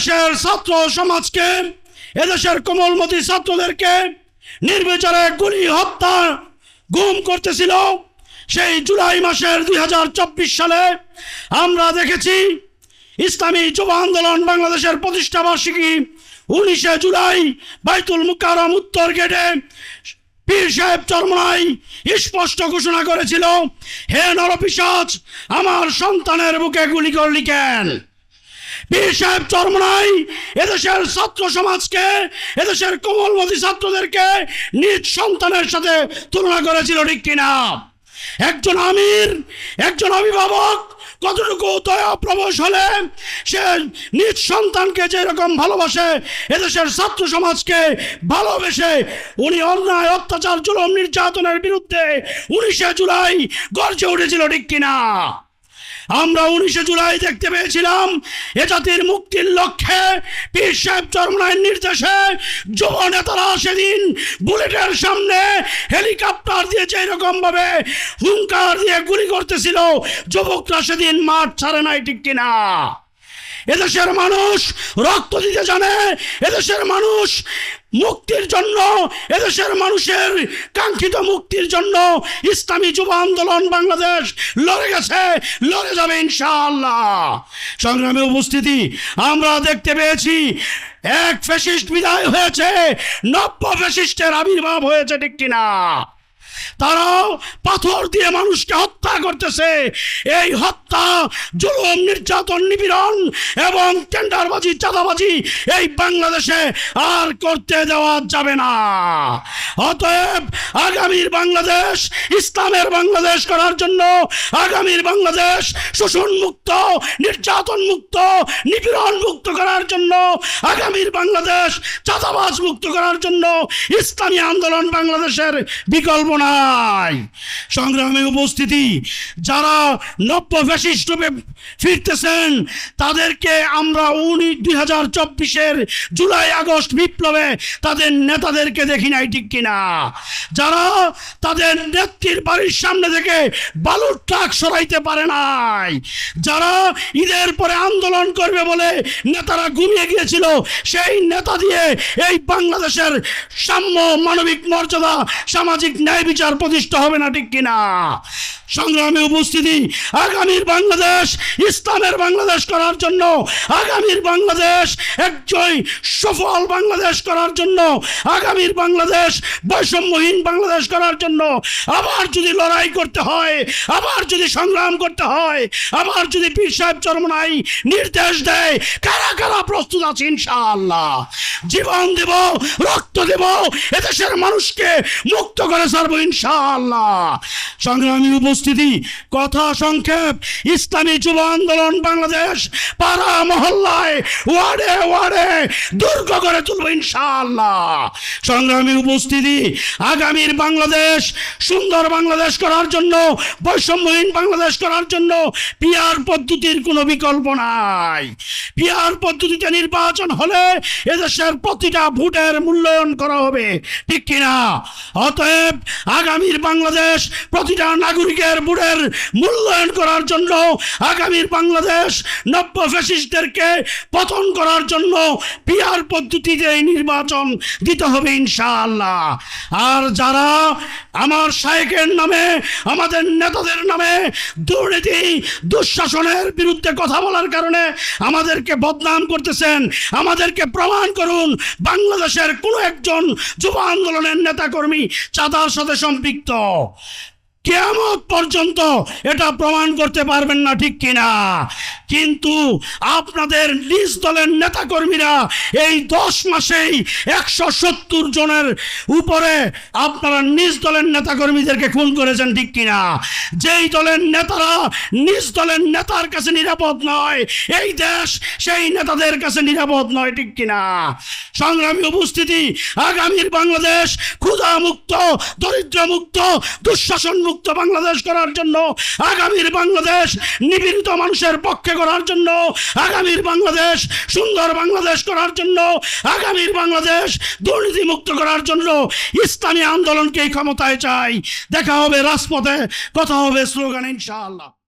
এদেশের ছাত্র সমাজকে, এদেশের কোমলমতি ছাত্রদেরকে নির্বিচারে গুলি, হত্যা, গুম করতেছিল। সেই জুলাই মাসের দু হাজার চব্বিশ সালে আমরা দেখেছি ইসলামী যুব আন্দোলন বাংলাদেশের প্রতিষ্ঠা বার্ষিকী উনিশে জুলাই বাইতুল মুকারম উত্তর গেটে পীর সাহেব চরমনাই স্পষ্ট ঘোষণা করেছিল, হে নরপিসাজ আমার সন্তানের বুকে গুলি করলি কেন? পীর সাহেব চরমনাই এদেশের ছাত্র সমাজকে, এদেশের কোমলমতি ছাত্রদেরকে নিজ সন্তানের সাথে তুলনা করেছিল ঠিক কিনা? একজন আমির, একজন অভিভাবক কতটুকু দয়া প্রবশ হলে সে নিজ সন্তানকে যেরকম ভালোবাসে, এদেশের ছাত্র সমাজকে ভালোবেসে উনি অন্যায়, অত্যাচার, জুলম, নির্যাতনের বিরুদ্ধে উনিশে জুলাই গর্জে উঠেছিল ঠিক কিনা? আমরা উনিশে জুলাই দেখতে পেয়েছিলাম, এ জাতির মুক্তির লক্ষ্যে পীর সাহেব চরমনায়ের নির্দেশে যুব নেতারা সেদিন বুলেটের সামনে হেলিকপ্টার দিয়ে ভাবে হুঙ্কার দিয়ে গুলি করতেছিল, যুবকরা সেদিন মাঠ ছাড়ে নাই ঠিক কিনা। এদেশের মানুষ রক্ত দিতে জানে, এদেশের মানুষ মুক্তির জন্য, এদেশের মানুষের কাঙ্ক্ষিত মুক্তির জন্য ইসলামী যুব আন্দোলন বাংলাদেশ লড়ে গেছে, লড়ে যাবে ইনশাআল্লাহ। সংগ্রামে উপস্থিতি, আমরা দেখতে পেয়েছি, এক ফ্যাসিস্ট বিদায় হয়েছে, নব্য ফ্যাসিস্টের আবির্ভাব হয়েছে ঠিক কিনা। তারাও পাথর দিয়ে মানুষকে হত্যা করতেছে। এই হত্যা, জুলুম, নির্যাতন, নিপীড়ন এবং টেন্ডারবাজি, চাঁদাবাজি এই বাংলাদেশে আর করতে দেওয়া যাবে না। অতএব আগামীর বাংলাদেশ, ইসলামের বাংলাদেশ করার জন্য আগামীর বাংলাদেশ শোষণ মুক্ত নির্যাতন মুক্ত নিপীড়ন মুক্ত করার জন্য, আগামীর বাংলাদেশ চাঁদাবাজ মুক্ত করার জন্য ইসলামী আন্দোলন বাংলাদেশের বিকল্প নাই। সংগ্রামে উপস্থিতি যারা নব্য ফ্যাসিস্ট ফিরতেছেন, তাদেরকে আমরা উনিশ দুই চব্বিশের জুলাই আগস্ট বিপ্লবে তাদের নেতাদেরকে দেখি নাই ঠিক কিনা। যারা তাদের নেত্রীর বাড়ির সামনে থেকে বালুর ট্রাক সরাইতে পারে নাই। যারা ঈদের পরে আন্দোলন করবে বলে নেতারা ঘুমিয়ে গিয়েছিল, সেই নেতা দিয়ে এই বাংলাদেশের সাম্য মানবিক মর্যাদা, সামাজিক ন্যায় বিচার প্রতিষ্ঠা হবে না ঠিক কিনা। সংগ্রামে উপস্থিতি। আগামীর বাংলাদেশ, ইসলামের বাংলাদেশ করার জন্য, আগামীর বাংলাদেশ একজয় সফল বাংলাদেশ করার জন্য, আগামীর বাংলাদেশ বৈষম্যহীন বাংলাদেশ করার জন্য, আবার যদি লড়াই করতে হয়, আবার যদি সংগ্রাম করতে হয়, আবার যদি পীর সাহেব চরমনাই নির্দেশ দেয়, কারা কারা প্রস্তুত আছে ইনশাআল্লাহ? জীবন দেব, রক্ত দেব, এদেশের মানুষকে মুক্ত করে ছাড়বো ইনশাআল্লাহ। সংগ্রামী উপস্থিতি কথা সংক্ষেপ, ইসলামী যুব আন্দোলন বাংলাদেশ পাড়া মহল্লায় ওয়ার্ডে ওয়ার্ডে দুর্গ করে তুলব ইনশাআল্লাহ। সংগ্রামী উপস্থিতি, আগামীর বাংলাদেশ, সুন্দর বাংলাদেশ করার জন্য, বৈষম্যহীন বাংলাদেশ করার জন্য পিয়ার পদ্ধতির কোনো বিকল্প নাই। পিয়ার পদ্ধতিতে নির্বাচন হলে এদেশের প্রতিটা ভোটের মূল্যায়ন করা হবে, ঠিক কিনা? অতএব আগামীর বাংলাদেশ প্রতিটা নাগরিকের ভোটের মূল্যায়ন করার জন্য আগামীর বাংলাদেশ নব্য ফ্যাসিস্টদেরকে পতন করার জন্য পিয়ার পদ্ধতিতে এই নির্বাচন দিতে হবে ইনশাআল্লাহ। আর যারা আমার শায়েকের নামে, আমাদের নেতাদের নামে দুর্নীতি, দুঃশাসনের বিরুদ্ধে কথা বলার কারণে আমাদেরকে বদনাম করতেছেন, আমাদেরকে প্রমাণ করুন, বাংলাদেশের কোনো একজন যুব আন্দোলনের নেতাকর্মী চাঁদার সাথে সম্পৃক্ত। কেয়ামত পর্যন্ত এটা প্রমাণ করতে পারবেন না, ঠিক কিনা? কিন্তু আপনাদের নিজ দলের নেতাকর্মীরা এই দশ মাসেই একশো সত্তর জনের উপরে আপনারা নিজ দলের নেতাকর্মীদেরকে খুন করেছেন, ঠিক কিনা? যেই দলের নেতারা নিজ দলের নেতার কাছে নিরাপদ নয়, এই দেশ সেই নেতাদের কাছে নিরাপদ নয়, ঠিক কিনা? সংগ্রামী উপস্থিতি, আগামীর বাংলাদেশ ক্ষুধা মুক্ত দরিদ্র মুক্ত দুঃশাসন মুক্ত বাংলাদেশ করার জন্য, আগামীর বাংলাদেশ নিপীড়িত মানুষের পক্ষে করার জন্য, আগামীর বাংলাদেশ সুন্দর বাংলাদেশ করার জন্য, আগামীর বাংলাদেশ দুর্নীতি মুক্ত করার জন্য ইসলামী আন্দোলনকে ক্ষমতায় চাই। দেখা হবে রাজপথে, কথা হবে স্লোগান ইনশাআল্লাহ।